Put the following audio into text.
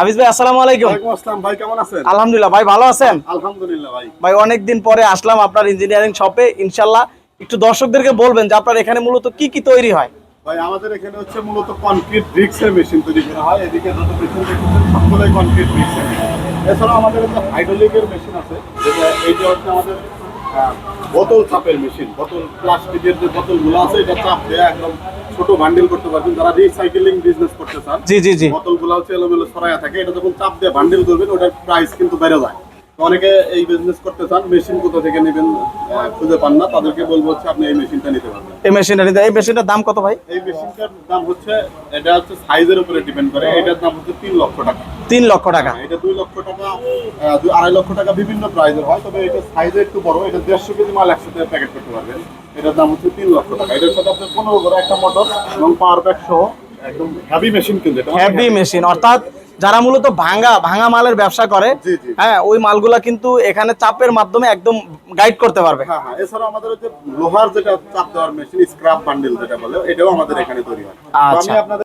হাফিজ ভাই আসসালামু আলাইকুম। আসসালাম ভাই কেমন আছেন? আলহামদুলিল্লাহ ভাই ভালো আছেন? আলহামদুলিল্লাহ ভাই। ভাই অনেকদিন পরে আসলাম আপনার ইঞ্জিনিয়ারিং শপে ইনশাল্লাহ একটু দর্শকদেরকে বলবেন যে আপনার এখানে মূলত কি কি তৈরি হয়? ভাই আমাদের এখানে হচ্ছে মূলত কনক্রিট ব্রিক্স এর মেশিন তৈরি করা হয়। এদিকে যত মেশিন সবগুলোই কনক্রিট ব্রিক্স এর এছাড়াও আমাদের একটা হাইড্রোলিকের মেশিন আছে যেটা এইটা হচ্ছে আমাদের বোতল চাপের মেশিন বোতল প্লাস্টিকের যে বোতলগুলো আছে এটা চাপ দিয়ে একদম ছোট বান্ডিল করতে পারবেন। যারা রিসাইকেলিং বিজনেস করতে চান জি জি জি। বোতলগুলো হচ্ছে এলোমেলো ছড়াইয়া থাকে এটা যখন চাপ দিয়ে বান্ডিল করবেন ওটার প্রাইস কিন্তু বেড়ে যায়। অনেকে এই বিজনেস করতে চান মেশিন কোথা থেকে নেবেন খুঁজে পান না। তাদেরকে বলব হচ্ছে আপনি এই মেশিনটা নিতে পারবেন। এই মেশিনটা নিতে এই মেশিনটার দাম কত ভাই? এই মেশিনটার দাম হচ্ছে এটা হচ্ছে সাইজের উপরে ডিপেন্ড করে এটার দাম হচ্ছে তিন লক্ষ টাকা। তিন লক্ষ টাকা। এটা দুই লক্ষ টাকা আড়াই লক্ষ টাকা বিভিন্ন প্রাইজের হয় তবে এটা সাইজে একটু বড় এটা দেড়শো কেজি মাল একসাথে প্যাকেট করতে পারবেন। এটার দাম হচ্ছে তিন লক্ষ টাকা। এটার সাথে আপনার পনেরো করে একটা মোটর এবং পাওয়ার ব্যাক সহ একদম হ্যাভি মেশিন কিন্তু এটা। অনেক মেশিন অর্থাৎ যারা মূলত ভাঙা ভাঙা মালের ব্যবসা করে। হ্যাঁ ওই মালগুলা কিন্তু এখানে চাপের মাধ্যমে একদম গাইড করতে পারবে। হ্যাঁ হ্যাঁ এছাড়া আমাদের হচ্ছে লোহার যেটা চাপ দেওয়ার মেশিন স্ক্র্যাপ বান্ডেল যেটা বলে এটাও আমাদের এখানে তৈরি হয়। আমি আচ্ছা। আপনাদের